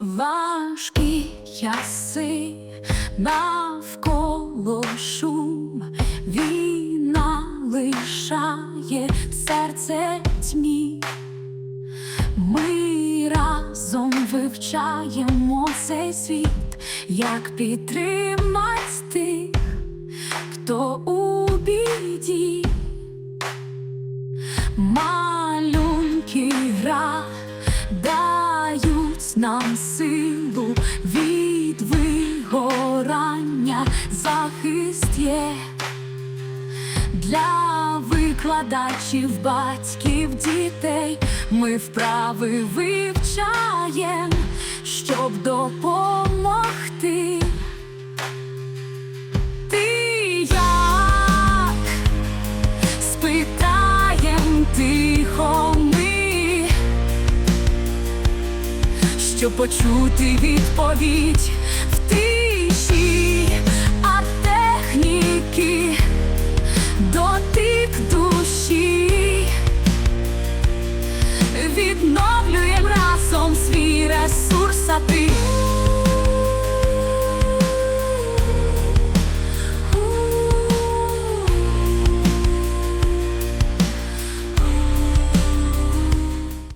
Важкі часи навколо шум, війна лишає серце тьмі. Ми разом вивчаємо цей світ, як підтримать тих, хто у біді. Нам силу від вигорання, захист є для викладачів, батьків, дітей. Ми вправи вивчаєм, щоб допомогти. Щоб почути відповідь в тиші, а техніки дотик душі. Відновлюєм